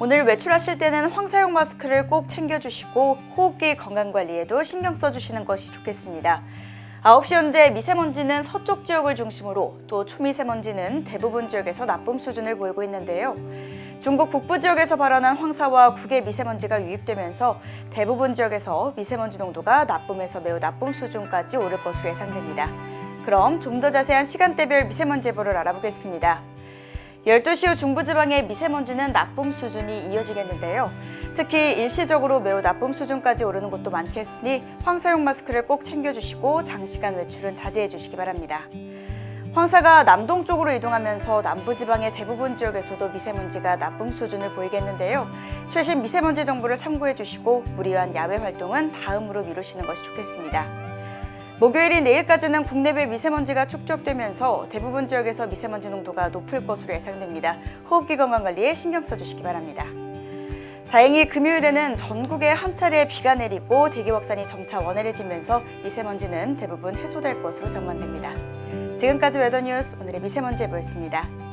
오늘 외출하실 때는 황사용 마스크를 꼭 챙겨주시고 호흡기 건강 관리에도 신경 써주시는 것이 좋겠습니다. 9시 현재 미세먼지는 서쪽 지역을 중심으로 또 초미세먼지는 대부분 지역에서 나쁨 수준을 보이고 있는데요. 중국 북부 지역에서 발현한 황사와 국외 미세먼지가 유입되면서 대부분 지역에서 미세먼지 농도가 나쁨에서 매우 나쁨 수준까지 오를 것으로 예상됩니다. 그럼 좀 더 자세한 시간대별 미세먼지 예보를 알아보겠습니다. 12시 후 중부지방의 미세먼지는 나쁨 수준이 이어지겠는데요. 특히 일시적으로 매우 나쁨 수준까지 오르는 곳도 많겠으니 황사용 마스크를 꼭 챙겨주시고 장시간 외출은 자제해 주시기 바랍니다. 황사가 남동쪽으로 이동하면서 남부지방의 대부분 지역에서도 미세먼지가 나쁨 수준을 보이겠는데요. 최신 미세먼지 정보를 참고해 주시고 무리한 야외 활동은 다음으로 미루시는 것이 좋겠습니다. 목요일인 내일까지는 국내외 미세먼지가 축적되면서 대부분 지역에서 미세먼지 농도가 높을 것으로 예상됩니다. 호흡기 건강 관리에 신경 써주시기 바랍니다. 다행히 금요일에는 전국에 한 차례 비가 내리고 대기 확산이 점차 원활해지면서 미세먼지는 대부분 해소될 것으로 전망됩니다. 지금까지 웨더뉴스 오늘의 미세먼지 예보였습니다.